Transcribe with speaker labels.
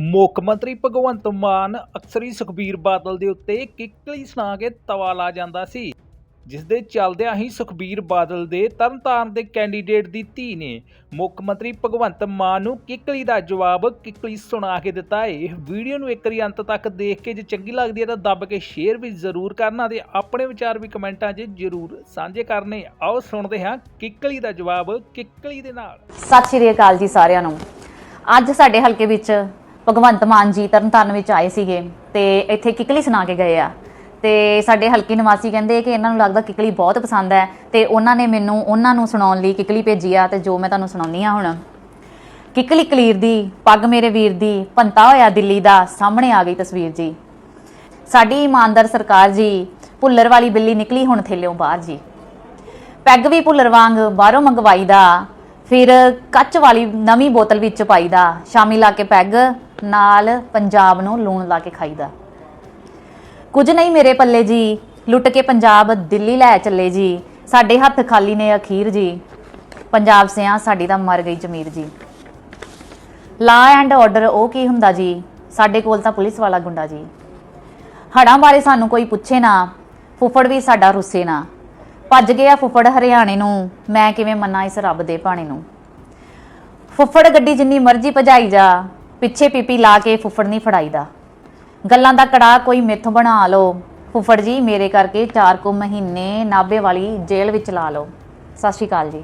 Speaker 1: ਮੁੱਖ ਮੰਤਰੀ ਭਗਵੰਤ ਮਾਨ ਅਕਸਰ ਹੀ ਸੁਖਬੀਰ ਬਾਦਲ ਦੇ ਉੱਤੇ ਕਿੱਕਲੀ ਸੁਣਾ ਕੇ ਤਵਾ ਲਾ ਜਾਂਦਾ ਸੀ ਜਿਸ ਦੇ ਚੱਲਦਿਆਂ ਹੀ ਸੁਖਬੀਰ ਬਾਦਲ ਦੇ ਤਰਨਤਾਰਨ ਦੇ ਕੈਂਡੀਡੇਟ ਦੀ ਧੀ ਨੇ ਮੁੱਖ ਮੰਤਰੀ ਭਗਵੰਤ ਮਾਨ ਨੂੰ ਕਿੱਕਲੀ ਦਾ ਜਵਾਬ ਕਿੱਕਲੀ ਸੁਣਾ ਕੇ ਦਿੱਤਾ। ਹੈ ਇਹ ਵੀਡੀਓ ਨੂੰ ਇੱਕ ਵਾਰੀ ਅੰਤ ਤੱਕ ਦੇਖ ਕੇ ਜੇ ਚੰਗੀ ਲੱਗਦੀ ਹੈ ਤਾਂ ਦੱਬ ਕੇ ਸ਼ੇਅਰ ਵੀ ਜ਼ਰੂਰ ਕਰਨਾ ਤੇ ਆਪਣੇ ਵਿਚਾਰ ਵੀ ਕਮੈਂਟਾਂ 'ਚ ਜ਼ਰੂਰ ਸਾਂਝੇ ਕਰਨੇ। ਆਓ ਸੁਣਦੇ ਹਾਂ ਕਿੱਕਲੀ ਦਾ ਜਵਾਬ ਕਿੱਕਲੀ ਦੇ ਨਾਲ।
Speaker 2: ਸਤਿ ਸ਼੍ਰੀ ਅਕਾਲ ਜੀ ਸਾਰਿਆਂ ਨੂੰ। ਅੱਜ ਸਾਡੇ ਹਲਕੇ ਵਿੱਚ ਭਗਵੰਤ ਮਾਨ ਜੀ ਤਰਨਤਾਰਨ ਵਿੱਚ ਆਏ ਸੀਗੇ ਤੇ ਇੱਥੇ ਕਿਕਲੀ ਸੁਣਾ ਕੇ ਗਏ ਆ। ਤੇ ਸਾਡੇ ਹਲਕੇ ਨਿਵਾਸੀ ਕਹਿੰਦੇ ਕਿ ਇਹਨਾਂ ਨੂੰ ਲੱਗਦਾ ਕਿਕਲੀ ਬਹੁਤ ਪਸੰਦ ਹੈ ਤੇ ਉਹਨਾਂ ਨੇ ਮੈਨੂੰ ਉਹਨਾਂ ਨੂੰ ਸੁਣਾਉਣ ਲਈ ਕਿਕਲੀ ਭੇਜੀ ਆ ਤੇ ਜੋ ਮੈਂ ਤੁਹਾਨੂੰ ਸੁਣਾਉਣੀ ਆ ਹੁਣ। ਕਿਕਲੀ ਕਲੀਰ ਦੀ, ਪੱਗ ਮੇਰੇ ਵੀਰ ਦੀ ਪੰਤਾ ਹੋਇਆ ਦਿੱਲੀ ਦਾ ਸਾਹਮਣੇ ਆ ਗਈ ਤਸਵੀਰ ਜੀ। ਸਾਡੀ ਇਮਾਨਦਾਰ ਸਰਕਾਰ ਜੀ, ਭੁੱਲਰ ਵਾਲੀ ਬਿੱਲੀ ਨਿਕਲੀ ਹੁਣ ਥੇਲਿਓਂ ਬਾਹਰ ਜੀ। ਪੈਗ ਵੀ ਭੁੱਲਰ ਵਾਂਗ ਬਾਹਰੋਂ ਮੰਗਵਾਈ ਦਾ ਫਿਰ ਕੱਚ ਵਾਲੀ ਨਵੀਂ ਬੋਤਲ ਵਿੱਚ ਪਾਈਦਾ, ਸ਼ਾਮੀ ਲਾ ਕੇ ਪੈਗ, ਨਾਲ ਪੰਜਾਬ ਨੂੰ ਲੂਣ ਲਾ ਕੇ ਖਾਈਦਾ। ਕੁਝ ਨਹੀਂ ਮੇਰੇ ਪੱਲੇ ਜੀ, ਲੁੱਟ ਕੇ ਪੰਜਾਬ ਦਿੱਲੀ ਲੈ ਚੱਲੇ ਜੀ। ਸਾਡੇ ਹੱਥ ਖਾਲੀ ਨੇ ਅਖੀਰ ਜੀ। ਪੰਜਾਬ ਸਿਆਂ ਸਾਡੀ ਤਾਂ ਮਰ ਗਈ ਜ਼ਮੀਰ ਜੀ। ਲਾ ਐਂਡ ਆਰਡਰ ਉਹ ਕੀ ਹੁੰਦਾ ਜੀ? ਸਾਡੇ ਕੋਲ ਤਾਂ ਪੁਲਿਸ ਵਾਲਾ ਗੁੰਡਾ ਜੀ। ਹੜਾਂ ਬਾਰੇ ਸਾਨੂੰ ਕੋਈ ਪੁੱਛੇ ਨਾ, ਫੁੱਫੜ ਵੀ ਸਾਡਾ ਰੁੱਸੇ ਨਾ। ਭੱਜ ਗਿਆ ਫੁੱਫੜ ਹਰਿਆਣੇ ਨੂੰ। ਮੈਂ ਕਿਵੇਂ ਮੰਨਾਂ ਇਸ ਰੱਬ ਦੇ ਭਾਣੇ ਨੂੰ? ਫੁੱਫੜ ਗੱਡੀ ਜਿੰਨੀ ਮਰਜ਼ੀ ਭਜਾਈ ਜਾ, ਪਿੱਛੇ ਪੀਪੀ ਲਾ ਕੇ ਫੁੱਫੜ ਨਹੀਂ ਫੜਾਈਦਾ। ਗੱਲਾਂ ਦਾ ਕੜਾ ਕੋਈ ਮਿੱਥ ਬਣਾ ਲਓ। ਫੁੱਫੜ ਜੀ, ਮੇਰੇ ਕਰਕੇ 4 ਕੁ ਮਹੀਨੇ ਨਾਬੇ ਵਾਲੀ ਜੇਲ੍ਹ ਵਿੱਚ ਲਾ ਲਓ। ਸਤਿ ਸ਼੍ਰੀ ਅਕਾਲ ਜੀ।